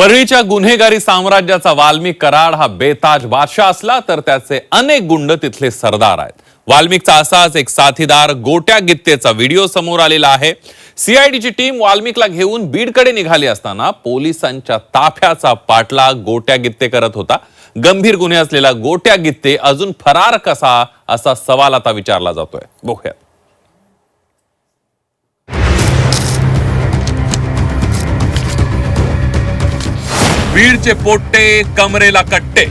परळीच्या गुन्हेगारी साम्राज्याचा वाल्मिक कराड हा बेताज बादशाह असला तर त्याचे अनेक गुंड तिथले सरदार आहेत. वाल्मिकचा असाच एक साथीदार गोट्या गित्तेचा व्हिडिओ समोर आलेला आहे. सीआयडीची टीम वाल्मिकला घेऊन बीडकडे निघाली असताना पोलिसांच्या ताफ्याचा पाठलाग गोट्या गित्ते करत होता. गंभीर गुन्हे असलेला गोट्या गित्ते अजून फरार कसा असा सवाल आता विचारला जातोय. बघूयात. बीडचे पोट्टे कमरेला कट्टे.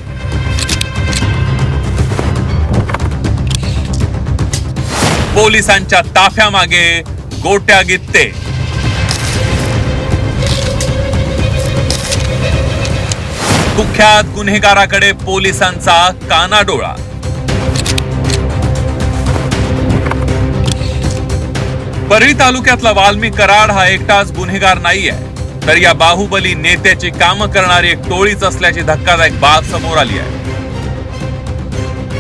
पोलिसांच्या ताफ्या मागे गोट्या गित्ते. कुख्यात गुन्हेगाराकडे पोलिसांचा कानाडोळा. परळी तालुक्यातला वाल्मी कराड हा एकटाच गुन्हेगार नाहीये. तर या बाहुबली नेत्याची कामं करणारी एक टोळीच असल्याची धक्कादायक बाब समोर आली आहे.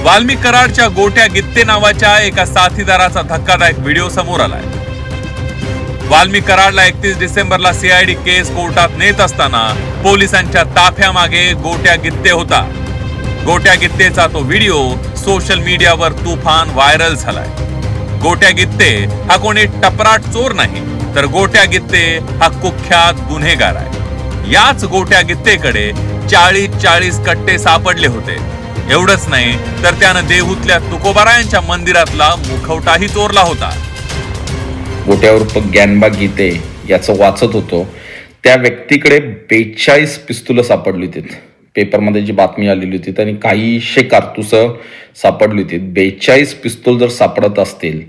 वाल्मिक कराडच्या गोट्या गित्ते नावाच्या एका साथीदाराचा धक्कादायक व्हिडिओ समोर आलाय. वाल्मिक कराडला एकतीस डिसेंबरला सीआयडी केस कोर्टात नेत असताना पोलिसांच्या ताफ्यामागे गोट्या गित्ते होता. गोट्या गित्तेचा तो व्हिडिओ सोशल मीडियावर तुफान व्हायरल झालाय. गोट्या गित्ते हा कोणी टपराट चोर नाही. तर गोट्या गित्ते हा कुख्यात गुन्हेगार आहे. याच गोट्या गित्तेकडे चाळीस चाळीस कट्टे सापडले होते. एवढंच नाही तर त्यानं देहूतल्या तुकोबारायांच्या मंदिरातला मुखवटाही चोरला होता. गोट्यावर प- ग्यानबा गीते याचं वाचत होतो. त्या व्यक्तीकडे बेचाळीस पिस्तुलं सापडली होती. पेपरमध्ये जी बातमी आलेली होती आणि काहीशे कारतुसं सापडली होती. बेचाळीस पिस्तूल जर सापडत असतील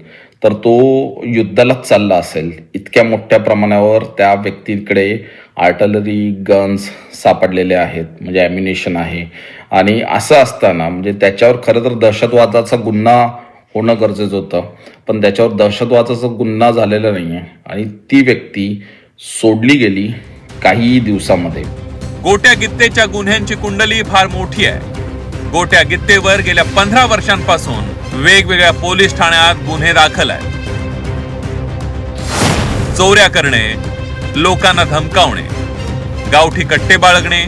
तर तो युद्धालाच चालला असेल. इतक्या मोठ्या प्रमाणावर त्या व्यक्तीकडे आर्टलरी गन्स सापडलेले आहेत. म्हणजे ॲम्युनेशन आहे. आणि असं असताना म्हणजे त्याच्यावर खरं तर दहशतवादाचा गुन्हा होणं गरजेचं होतं. पण त्याच्यावर दहशतवादाचा गुन्हा झालेला नाही आहे आणि ती व्यक्ती सोडली गेली काही दिवसामध्ये. गोट्या गित्तेच्या गुन्ह्यांची कुंडली फार मोठी आहे. गोट्या गित्तेवर गेल्या पंधरा वर्षांपासून वेगवेगळ्या पोलीस ठाण्यात गुन्हे दाखल आहेत. चोऱ्या करणे लोकांना धमकावणे गावठी कट्टे बाळगणे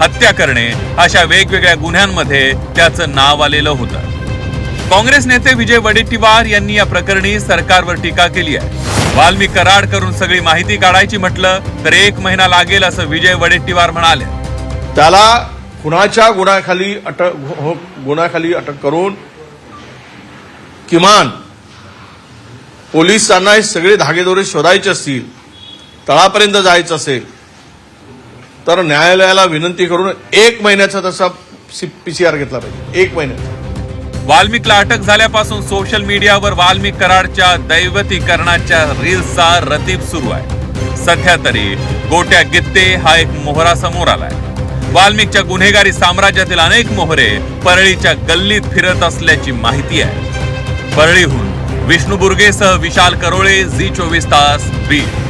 हत्या करणे अशा वेगवेगळ्या गुन्ह्यांमध्ये त्याचं नाव आलेलं होतं. काँग्रेस नेते विजय वडेट्टीवार यांनी या प्रकरणी सरकारवर टीका केली आहे. वाल्मी कराड करून सगळी माहिती काढायची म्हटलं तर एक महिना लागेल असं विजय वडेट्टीवार म्हणाले. त्याला खुनाच्या गुन्ह्याखाली अटक हो, हो- गुन्ह्याखाली अटक करून किमान पोलिसांना हे सगळे धागेदोरे शोधायचे असतील तळापर्यंत जायचं असेल तर न्यायालयाला विनंती करून एक महिन्याचा तसा पीसीआर घेतला पाहिजे. एक महिन्याचा. वाल्मिकला अटक झाल्यापासून सोशल मीडियावर वाल्मिक कराडच्या दैवतीकरणाच्या रील्सचा रतीब सुरू आहे. सध्या तरी गोट्या गित्ते हा एक मोहरा समोर आलाय. वाल्मिकच्या गुन्हेगारी साम्राज्यातील अनेक मोहरे परळीच्या गल्लीत फिरत असल्याची माहिती आहे. परळीहून. विष्णू बुर्गेसह विशाल करोळे झी चोवीस तास बीड.